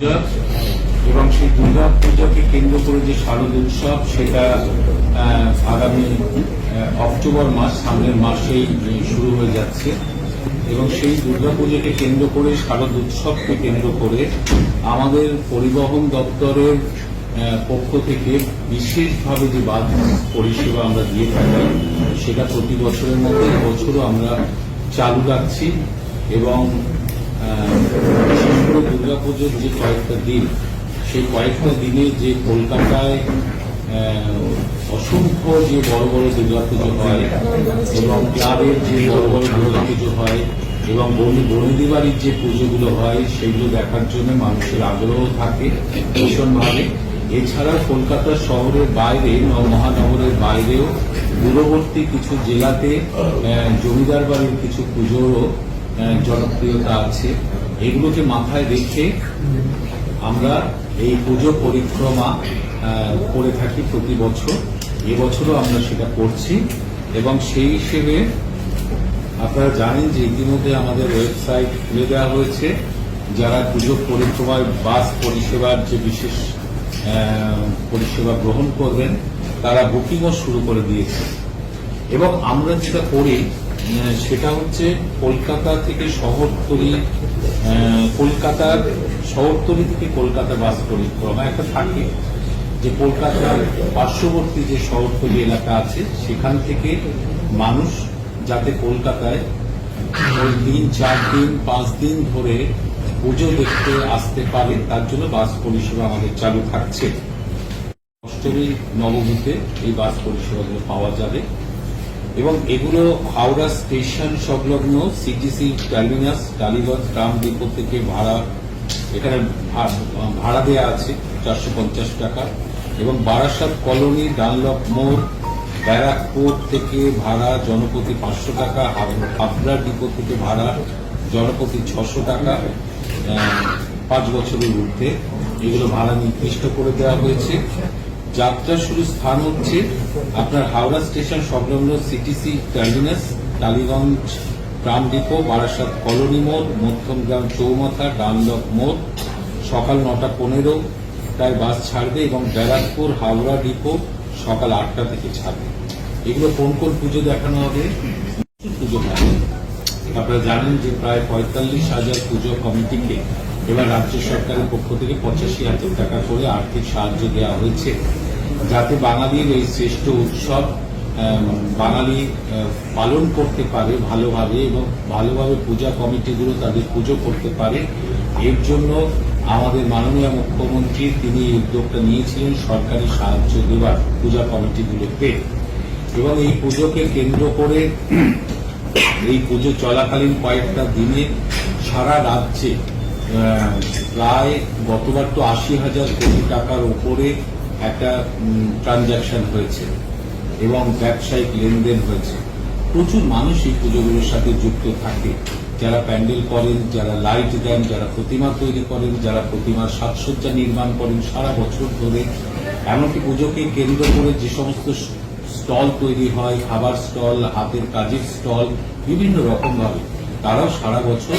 এবং সেই দুর্গা পূজাকে কেন্দ্র করে যে শারদ উৎসব, সেটা আগামী অক্টোবর মাস, সামনের মাসেই শুরু হয়ে যাচ্ছে। এবং সেই দুর্গা পুজোকে কেন্দ্র করে, শারদ উৎসবকে কেন্দ্র করে আমাদের পরিবহন দপ্তরের পক্ষ থেকে বিশেষভাবে যে বাস পরিষেবা আমরা দিয়ে থাকি, সেটা প্রতি বছরের মধ্যে বছরও আমরা চালু রাখছি। এবং বিশেষ করে দুর্গাপুজোর যে কয়েকটা দিন সেই কয়েকটা দিনে যে কলকাতায় অসংখ্য যে বড় বড় দুর্গাপুজো হয় এবং ক্লাবের যে বড় বড় দুর্গাপুজো হয় এবং বনি বনেদি বাড়ির যে পুজোগুলো হয় সেগুলো দেখার জন্য মানুষের আগ্রহ থাকে ভীষণভাবে। এছাড়া কলকাতা শহরের বাইরে মহানগরের বাইরেও দূরবর্তী কিছু জেলাতে জমিদার বাড়ির কিছু পুজোরও আহ, জনপ্রিয়তা আছে। এগুলোকে মাথায় রেখে আমরা এই পুজো পরিক্রমা করে থাকি প্রতি বছর। এবছরও আমরা সেটা করছি এবং সেই হিসেবে আপনারা জানেন যে ইতিমধ্যে আমাদের ওয়েবসাইট খুলে দেওয়া হয়েছে। যারা পুজো পরিক্রমায় বাস পরিষেবার যে বিশেষ পরিষেবা গ্রহণ করবেন, তারা বুকিংও শুরু করে দিয়েছে। এবং আমরা যেটা করি সেটা হচ্ছে কলকাতা থেকে শহরতলি কলকাতার শহরতলি থেকে কলকাতা বাস পরিক্রমা একটা থাকে যে কলকাতার পার্শ্ববর্তী যে শহরতলি এলাকা আছে, সেখান থেকে মানুষ যাতে কলকাতায় ওই দিন, চার দিন, পাঁচ দিন ধরে পুজো দেখতে আসতে পারে, তার জন্য বাস পরিষেবা আমাদের চালু থাকছে। অষ্টমী, নবমীতে এই বাস পরিষেবাগুলো পাওয়া যাবে। এবং এগুলো হাওড়া স্টেশন সংলগ্ন CTC terminus Tollygunge tram depot থেকে ভাড়া, এখানে ভাড়া দেওয়া আছে চারশো পঞ্চাশ টাকা। এবং বারাসাত কলোনি ডানলপ মোড়, ব্যারাকপুর থেকে ভাড়া জনপ্রতি পাঁচশো টাকা, হাব- হাবড়া ডিপো থেকে ভাড়া জনপ্রতি ছশো টাকা পাঁচ বছরের ঊর্ধ্বে। এগুলো ভাড়া নির্দিষ্ট করে দেওয়া হয়েছে। যাত্রা শুরু স্থান হচ্ছে আপনার হাওড়া স্টেশন সংলগ্ন CTC terminus Tollygunge tram depot, Barasat colony মোড় মধ্যমগ্রাম চৌমাথা, ডানলক মোড়। সকাল নটা পনেরো টায় বাস ছাড়বে এবং ব্যারাকপুর হাওড়া ডিপো সকাল আটটা থেকে ছাড়বে। এগুলো কোন কোন পুজো দেখানো হবে? পুজো হবে। আপনারা জানেন যে প্রায় পঁয়তাল্লিশ হাজার পুজো কমিটিকে এবার রাজ্য সরকারের পক্ষ থেকে পঁচাশি হাজার টাকা করে আর্থিক সাহায্য দেওয়া হয়েছে। যাতে বাঙালির এই শ্রেষ্ঠ উৎসব বাঙালি পালন করতে পারে ভালোভাবে এবং ভালোভাবে পূজা কমিটিগুলো তাদের পুজো করতে পারে। এর জন্য আমাদের মাননীয় মুখ্যমন্ত্রী তিনি এই উদ্যোগটা নিয়েছিলেন সরকারি সাহায্য দেওয়ার পূজা কমিটিগুলোকে এবং এই পুজোকে কেন্দ্র করে এই পুজো চলাকালীন কয়েকটা দিনে সারা রাজ্যে প্রায় গতবার তো আশি হাজার কোটি টাকার উপরে একটা ট্রানজাকশন হয়েছে এবং ব্যবসায়িক লেনদেন হয়েছে। প্রচুর মানুষ এই পুজোগুলোর সাথে যুক্ত থাকে। যারা প্যান্ডেল করেন, যারা লাইট দেন, যারা প্রতিমা তৈরি করেন, যারা প্রতিমার সাজসজ্জা নির্মাণ করেন সারা বছর ধরে। এমনকি পুজোকে কেন্দ্র করে যে সমস্ত স্টল তৈরি হয়, খাবার স্টল, হাতের কাজের স্টল, বিভিন্ন রকমভাবে, তারাও সারা বছর